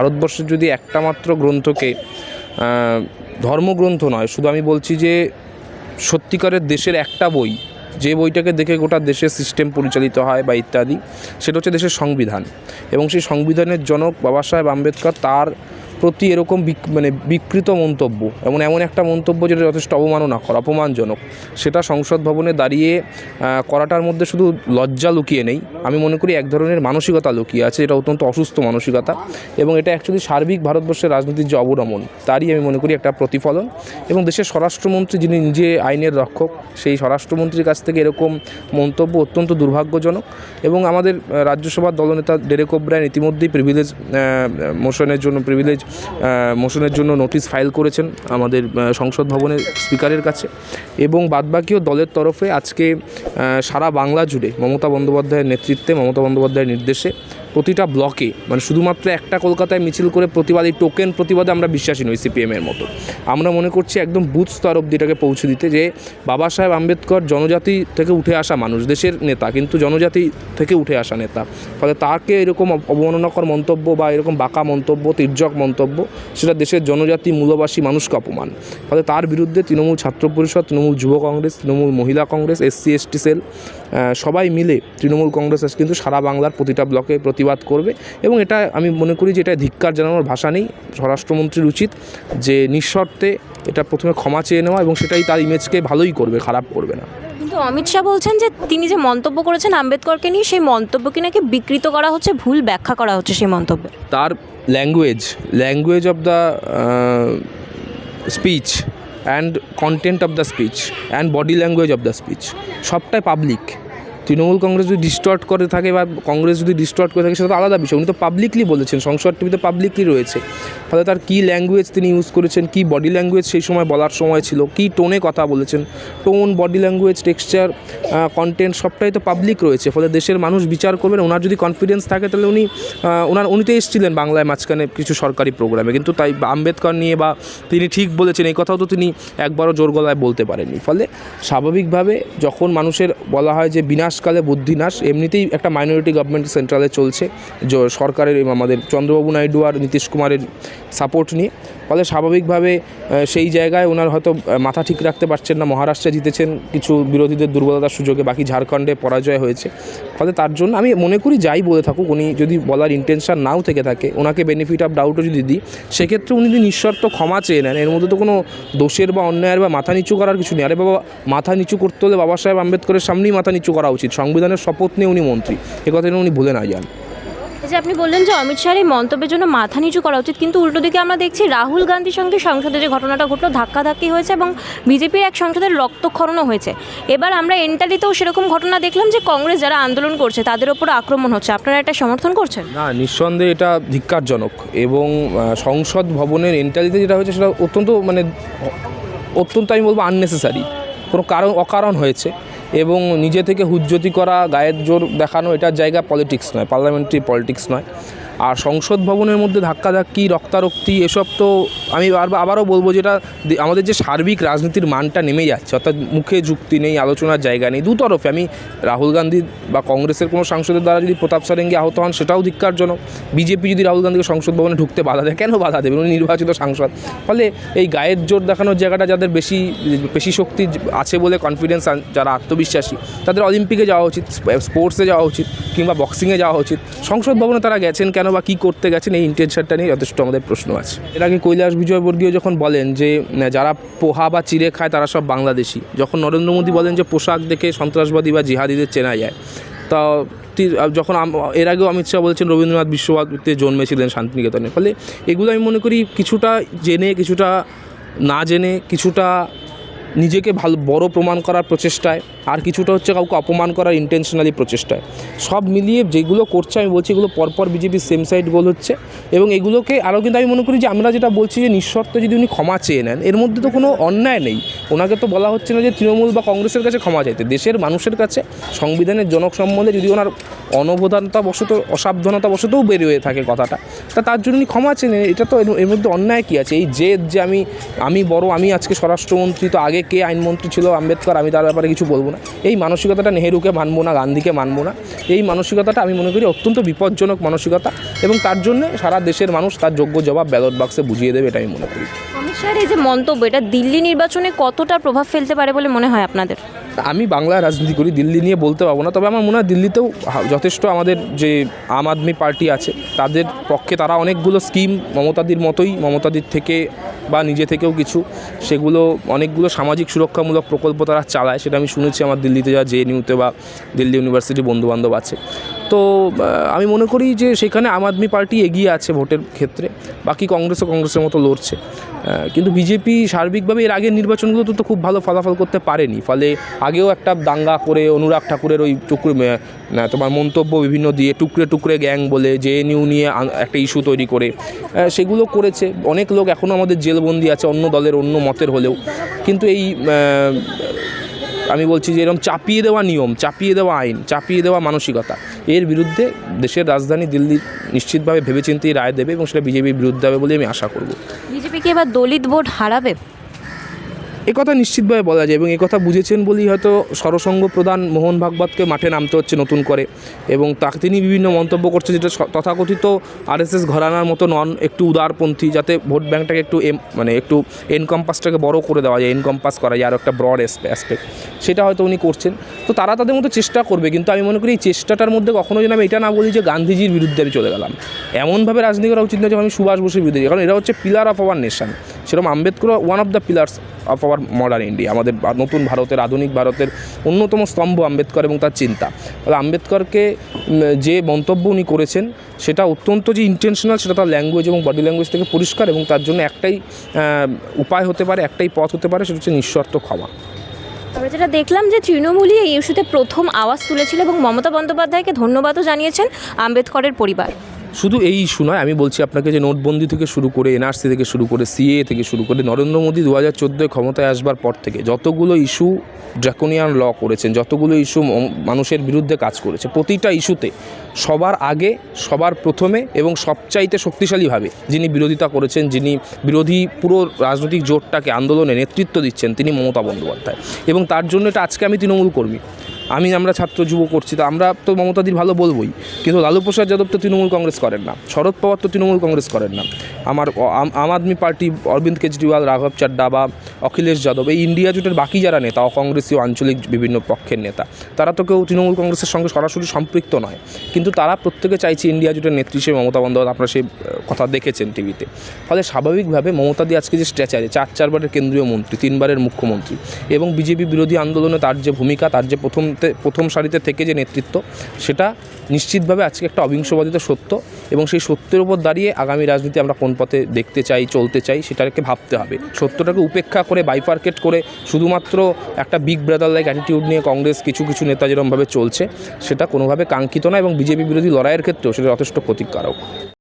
ভারতবর্ষের যদি একটা মাত্র গ্রন্থকে ধর্মগ্রন্থ নয়, শুধু আমি বলছি যে সত্যিকারের দেশের একটা বই, যে বইটাকে দেখে গোটা দেশের সিস্টেম পরিচালিত হয় বা ইত্যাদি, সেটা হচ্ছে দেশের সংবিধান। এবং সেই সংবিধানের জনক বাবা সাহেব আম্বেদকর তার প্রতি এরকম মানে বিকৃত মন্তব্য, এমন এমন একটা মন্তব্য যেটা যথেষ্ট অবমাননা কর অপমানজনক। সেটা সংসদ ভবনে দাঁড়িয়ে করাটার মধ্যে শুধু লজ্জা লুকিয়ে নেই, আমি মনে করি এক ধরনের মানসিকতা লুকিয়ে আছে, এটা অত্যন্ত অসুস্থ মানসিকতা। এবং এটা অ্যাকচুয়ালি সার্বিক ভারতবর্ষের রাজনীতির যে অবনমন, তারই আমি মনে করি একটা প্রতিফলন। এবং দেশের স্বরাষ্ট্রমন্ত্রী যিনি নিজে আইনের রক্ষক, সেই স্বরাষ্ট্রমন্ত্রীর কাছ থেকে এরকম মন্তব্য অত্যন্ত দুর্ভাগ্যজনক। এবং আমাদের রাজ্যসভার দলনেতা ডেরেক ওব্রায়ন ইতিমধ্যেই প্রিভিলেজ মোশনের জন্য প্রিভিলেজ মোশনের জন্য নোটিশ ফাইল করেছেন আমাদের সংসদ ভবনের স্পিকারের কাছে। এবং বাদবাকিও দলের তরফে আজকে সারা বাংলা জুড়ে মমতা বন্দ্যোপাধ্যায়ের নেতৃত্বে, মমতা বন্দ্যোপাধ্যায়ের নির্দেশে প্রতিটা ব্লকে মানে শুধুমাত্র একটা কলকাতায় মিছিল করে প্রতিবাদ এই টোকেন প্রতিবাদে আমরা বিশ্বাসী নই সিপিএমের মতো। আমরা মনে করছি একদম বুথ স্তর অব্দি এটাকে পৌঁছে দিতে যে বাবা সাহেব আম্বেদকর জনজাতি থেকে উঠে আসা মানুষ, দেশের নেতা, কিন্তু জনজাতি থেকে উঠে আসা নেতা। ফলে তাকে এরকম অবমাননাকর মন্তব্য বা এরকম বাঁকা মন্তব্য, তির্যক মন্তব্য, সেটা দেশের জনজাতি মূলবাসী মানুষকে অপমান। ফলে তার বিরুদ্ধে তৃণমূল ছাত্র পরিষদ, তৃণমূল যুব কংগ্রেস, তৃণমূল মহিলা কংগ্রেস এসসি এসটি সেল সবাই মিলে তৃণমূল কংগ্রেস আজ কিন্তু সারা বাংলার প্রতিটা ব্লকে প্রতিবাদ করবে এবং এটা আমি মনে করি যে এটা ধিক্কার জানানোর ভাষা নেই। স্বরাষ্ট্রমন্ত্রীর উচিত যে নিঃশর্তে এটা প্রথমে ক্ষমা চেয়ে নেওয়া এবং সেটাই তার ইমেজকে ভালোই করবে খারাপ করবে না। কিন্তু অমিত শাহ বলছেন যে তিনি যে মন্তব্য করেছেন আম্বেদকরকে নিয়ে সেই মন্তব্যকে নাকি বিকৃত করা হচ্ছে ভুল ব্যাখ্যা করা হচ্ছে সেই মন্তব্যে তার language language of the speech and content of the speech and body language of the speech সবটাই পাবলিক তৃণমূল কংগ্রেস যদি ডিস্টর্ট করে থাকে বা কংগ্রেস যদি ডিস্টর্ট করে থাকে, সেটা তো আলাদা বিষয়। উনি তো পাবলিকলি বলেছেন, সংসদ টিভিতে পাবলিকলি রয়েছে। ফলে তার কী ল্যাঙ্গুয়েজ তিনি ইউজ করেছেন, কী বডি ল্যাঙ্গুয়েজ সেই সময় বলার সময় ছিল, কী টোনে কথা বলেছেন tone body language texture content সবটাই তো পাবলিক রয়েছে। ফলে দেশের মানুষ বিচার করবেন ওনার যদি কনফিডেন্স থাকে তাহলে উনি ওনার, উনি তো এসেছিলেন বাংলায় মাঝখানে কিছু সরকারি প্রোগ্রামে কিন্তু তাই আম্বেদকর নিয়ে বা তিনি ঠিক বলেছেন, এই কথাও তো তিনি একবারও জোর গলায় বলতে পারেননি। ফলে স্বাভাবিকভাবে যখন মানুষের বলা হয় যে বিনাশকালে বুদ্ধিনাশ, এমনিতেই একটা মাইনরিটি গভর্নমেন্ট সেন্ট্রালে চলছে। সরকারের আমাদের চন্দ্রবাবু নাইডু আর নীতিশ কুমারের সাপোর্ট নিয়ে। ফলে স্বাভাবিকভাবে সেই জায়গায় ওনার হয়তো মাথা ঠিক রাখতে পারছেন না। মহারাষ্ট্রে জিতেছেন কিছু বিরোধীদের দুর্বলতার সুযোগে, বাকি ঝাড়খণ্ডে পরাজয় হয়েছে। ফলে তার জন্য আমি মনে করি যাই বলে থাকুক, উনি যদি বলার ইন্টেনশন নাও থেকে থাকে ওনাকে বেনিফিট অফ ডাউটও যদি দিই, সেক্ষেত্রে উনি যদি নিঃশর্ত ক্ষমা চেয়ে নেন, এর মধ্যে তো কোনো দোষের বা অন্যায়ের বা মাথা নিচু করার কিছু নেই। আরে বাবা, মাথা নিচু করতে হলে বাবা সাহেব আম্বেদকরের সামনেই মাথা নিচু করা উচিত। সংবিধানের শপথ নিয়ে উনি মন্ত্রী। এ কথা উনি ভুলে না যান। যে আপনি বললেন যে অমিত শাহের এই মন্তব্যের জন্য মাথা নিচু করা উচিত, কিন্তু উল্টো দিকে আমরা দেখছি রাহুল গান্ধীর সঙ্গে সংসদে যে ঘটনাটা ঘটলো, ধাক্কাধাক্কি হয়েছে এবং বিজেপির এক সংসদের রক্তক্ষরণও হয়েছে। এবার আমরা এন্টালিতেও সেরকম ঘটনা দেখলাম যে কংগ্রেস যারা আন্দোলন করছে, তাদের ওপর আক্রমণ হচ্ছে। আপনারা এটা সমর্থন করছেন? না, নিঃসন্দেহে এটা ধিক্কারজনক এবং সংসদ ভবনের এন্টারিতে যেটা হয়েছে সেটা অত্যন্ত মানে অত্যন্ত আমি বলব আননেসেসারি কোনো কারণ, অকারণ হয়েছে। এবং নিজে থেকে হুজ্জতি করা, গায়ের জোর দেখানো, এটার জায়গা পলিটিক্স নয় পার্লামেন্টারি পলিটিক্স নয়। আর সংসদ ভবনের মধ্যে ধাক্কাধাক্কি, রক্তারক্তি, এসব তো আমি আবার আবারও বলব যেটা আমাদের যে সার্বিক রাজনীতির মানটা নেমে যাচ্ছে, অর্থাৎ মুখে যুক্তি নেই, আলোচনার জায়গা নেই দুতরফে আমি রাহুল গান্ধী বা কংগ্রেসের কোনো সাংসদের দ্বারা যদি প্রতাপ সারেঙ্গি আহত হন, সেটাও ধিক্কারজনক। বিজেপি যদি রাহুল গান্ধীকে সংসদ ভবনে ঢুকতে বাধা দেয়, কেন বাধা দেবেন উনি নির্বাচিত সাংসদ। ফলে এই গায়ের জোর দেখানোর জায়গাটা যাদের বেশি বেশি শক্তি আছে বলে কনফিডেন্স যারা আত্মবিশ্বাসী, তাদের অলিম্পিকে যাওয়া উচিত স্পোর্টসে যাওয়া উচিত, কিংবা বক্সিংয়ে যাওয়া উচিত। সংসদ ভবনে তারা গেছেন কেন? বা কী করতে গেছেন, এই ইন্টেনশনটা নিয়ে যথেষ্ট আমাদের প্রশ্ন আছে। এর আগে কৈলাস বিজয়বর্গীয় যখন বলেন যে যারা পোহা বা চিড়ে খায় তারা সব বাংলাদেশি, যখন নরেন্দ্র মোদী বলেন যে পোশাক দেখে সন্ত্রাসবাদী বা জিহাদিদের চেনা যায়, তা যখন এর আগেও অমিত শাহ বলেছেন রবীন্দ্রনাথ বিশ্বভারতীতে জন্মেছিলেন শান্তিনিকেতনে। ফলে এগুলো আমি মনে করি কিছুটা জেনে, কিছুটা না জেনে, কিছুটা নিজেকে ভালো, বড় প্রমাণ করার প্রচেষ্টায়, আর কিছুটা হচ্ছে কাউকে অপমান করার ইন্টেনশনালি প্রচেষ্টায়। সব মিলিয়ে যেগুলো করছে, আমি বলছি এগুলো পরপর বিজেপির সেম সাইড গোল হচ্ছে, এবং এগুলোকে আরও কিন্তু আমি মনে করি যে আমরা যেটা বলছি যে নিঃশর্ত যদি উনি ক্ষমা চেয়ে নেন, এর মধ্যে তো কোনো অন্যায় নেই। ওনাকে তো বলা হচ্ছে না যে তৃণমূল বা কংগ্রেসের কাছে ক্ষমা চাইতে। দেশের মানুষের কাছে সংবিধানের জনক সম্বন্ধে যদি ওনার অনবধানতাবশত, অসাবধানতাবশতও বের হয়ে থাকে কথাটা। তা তার জন্য ক্ষমা চেনে এটা তো এর- মধ্যে অন্যায় কী আছে? এই জেদ যে আমি আমি বড়, আমি আজকে স্বরাষ্ট্রমন্ত্রী, তো আগে কে আইনমন্ত্রী ছিল আম্বেদকর, আমি তার ব্যাপারে কিছু বলব না। এই মানসিকতাটা নেহেরুকে মানবো না, গান্ধীকে মানবো না। এই মানসিকতাটা আমি মনে করি অত্যন্ত বিপজ্জনক মানসিকতা এবং তার জন্য সারা দেশের মানুষ তার যোগ্য জবাব ব্যালট বাক্সে বুঝিয়ে দেবে এটা আমি মনে করি। শাহের এই যে মন্তব্য, এটা দিল্লি নির্বাচনে কতটা প্রভাব ফেলতে পারে বলে মনে হয় আপনাদের? আমি বাংলা রাজনীতি করি, দিল্লি নিয়ে বলতে পারব না, তবে আমার মনে হয় দিল্লিতেও যথেষ্ট আমাদের যে আম আদমি পার্টি আছে, তাদের পক্ষে তারা অনেকগুলো স্কিম মমতাদির মতোই, মমতাদির থেকে বা নিজে থেকেও কিছু, সেগুলো অনেকগুলো সামাজিক সুরক্ষামূলক প্রকল্প তারা চালায়, সেটা আমি শুনেছি আমার দিল্লিতে যা জেএনইউতে বা দিল্লি ইউনিভার্সিটি বন্ধুবান্ধব আছে। তো আমি মনে করি যে সেখানে আম আদমি পার্টি এগিয়ে আছে ভোটের ক্ষেত্রে। বাকি কংগ্রেসও কংগ্রেসের মতো লড়ছে। কিন্তু বিজেপি সার্বিকভাবে এর আগের নির্বাচনগুলোতে তো খুব ভালো ফলাফল করতে পারেনি। ফলে আগেও একটা দাঙ্গা করে অনুরাগ ঠাকুরের ওই টুকরো তোমার মন্তব্য বিভিন্ন দিয়ে টুকরে টুকরে গ্যাং বলে জেএনইউ নিয়ে একটা ইস্যু তৈরি করে সেগুলো করেছে। অনেক লোক এখনও আমাদের জেলবন্দি আছে অন্য দলের অন্য মতের হলেও। কিন্তু এই আমি বলছি যে এরকম চাপিয়ে দেওয়া নিয়ম চাপিয়ে দেওয়া আইন চাপিয়ে দেওয়া মানসিকতা এর বিরুদ্ধে দেশের রাজধানী দিল্লি নিশ্চিতভাবে ভেবেচিন্তেই রায় দেবে এবং সেটা বিজেপির বিরুদ্ধে হবে বলে আমি আশা করব। বিজেপি কি এবার দলিত ভোট হারাবে? একথা নিশ্চিতভাবে বলা যায় এবং কথা বুঝেছেন বলেই হয়তো সরসঙ্গ প্রধান মোহন ভাগবতকে মাঠে নামতে হচ্ছে নতুন করে। এবং তাকে তিনি বিভিন্ন মন্তব্য করছেন যেটা তথাকথিত আরএসএস ঘরানার মতো নন, একটু উদারপন্থী যাতে ভোট ব্যাংকটাকে একটু এম মানে একটু এনকম্পাসটাকে বড় করে দেওয়া যায়, এনকম্পাস করা যায় আরও একটা ব্রড অ্যাসপেক্ট সেটা হয়তো উনি করছেন। তো তারা তাদের মতো চেষ্টা করবে, কিন্তু আমি মনে করি এই চেষ্টাটার মধ্যে কখনো যেন আমি এটা না বলি যে গান্ধীজির বিরুদ্ধে আমি চলে গেলাম। এমনভাবে রাজনীতি করা উচিত না যে আমি সুভাষ বসুর বিরুদ্ধে কারণ এরা হচ্ছে পিলার অফ আওয়ার নেশন সেরকম Ambedkar one of the pillars of our modern India আমাদের নতুন ভারতের, আধুনিক ভারতের অন্যতম স্তম্ভ আম্বেদকর এবং তার চিন্তা। তাহলে আম্বেদকরকে যে মন্তব্য উনি করেছেন, সেটা অত্যন্ত যে ইন্টেনশনাল সেটা তার ল্যাঙ্গুয়েজ এবং বডি ল্যাঙ্গুয়েজ থেকে পরিষ্কার এবং তার জন্য একটাই উপায় হতে পারে, একটাই পথ হতে পারে, সেটা হচ্ছে নিঃস্বার্থ ক্ষমা। আমরা যেটা দেখলাম যে তৃণমূলই এই ইস্যুতে প্রথম আওয়াজ তুলেছিল এবং মমতা বন্দ্যোপাধ্যায়কে ধন্যবাদও জানিয়েছেন আম্বেদকরের পরিবার। শুধু এই ইস্যু নয়, আমি বলছি আপনাকে যে নোটবন্দি থেকে শুরু করে এনআরসি থেকে শুরু করে সিএ থেকে শুরু করে নরেন্দ্র মোদী দু হাজার চোদ্দোয় ক্ষমতায় আসবার পর থেকে যতগুলো ইস্যু ড্রাকোনিয়ান ল করেছেন, যতগুলো ইস্যু মানুষের বিরুদ্ধে কাজ করেছে, প্রতিটা ইস্যুতে সবার আগে, সবার প্রথমে এবং সবচাইতে শক্তিশালীভাবে যিনি বিরোধিতা করেছেন, যিনি বিরোধী পুরো রাজনৈতিক জোটটাকে আন্দোলনে নেতৃত্ব দিচ্ছেন তিনি মমতা বন্দ্যোপাধ্যায়। এবং তার জন্য এটা আজকে আমি তৃণমূল কর্মী। আমি আমরা ছাত্র যুব করছি, তো আমরা তো মমতাদির ভালো বলবোই। কিন্তু লালু প্রসাদ যাদব তো তৃণমূল কংগ্রেস করেন না শরদ পাওয়ার তো তৃণমূল কংগ্রেস করেন না। আমার আম আদমি পার্টি, অরবিন্দ কেজরিওয়াল, রাঘব চাড্ডা বা অখিলেশ যাদব, এই ইন্ডিয়া জোটের বাকি যারা নেতা, অকংগ্রেসীয় আঞ্চলিক বিভিন্ন পক্ষের নেতা, তারা তো কেউ তৃণমূল কংগ্রেসের সঙ্গে সরাসরি সম্পৃক্ত নয়। কিন্তু তারা প্রত্যেকে চাইছে ইন্ডিয়া জোটের নেত্রী হিসেবে মমতা বন্দ্যোপাধ্যায়, আপনারা সেই কথা দেখেছেন টিভিতে। ফলে স্বাভাবিকভাবে মমতাদি আজকে যে স্ট্যাচারে চার চারবারের কেন্দ্রীয় মন্ত্রী, তিনবারের মুখ্যমন্ত্রী এবং বিজেপি বিরোধী আন্দোলনে তার যে ভূমিকা, তার যে প্রথম তে- প্রথম সারিতে থেকে যে নেতৃত্ব, সেটা নিশ্চিতভাবে আজকে একটা অবিংশবাদিত সত্য এবং সেই সত্যের উপর দাঁড়িয়ে আগামী রাজনীতি আমরা কোন পথে দেখতে চাই, চলতে চাই, সেটাকে ভাবতে হবে। সত্যটাকে উপেক্ষা করে বাইফার্কেট করে শুধুমাত্র একটা বিগ ব্রাদার লাইক অ্যাটিটিউড নিয়ে কংগ্রেস কিছু কিছু নেতা যেরকমভাবে চলছে, সেটা কোনোভাবে কাঙ্ক্ষিত না এবং বিজেপি বিরোধী লড়াইয়ের ক্ষেত্রেও সেটা যথেষ্ট ক্ষতিকারক।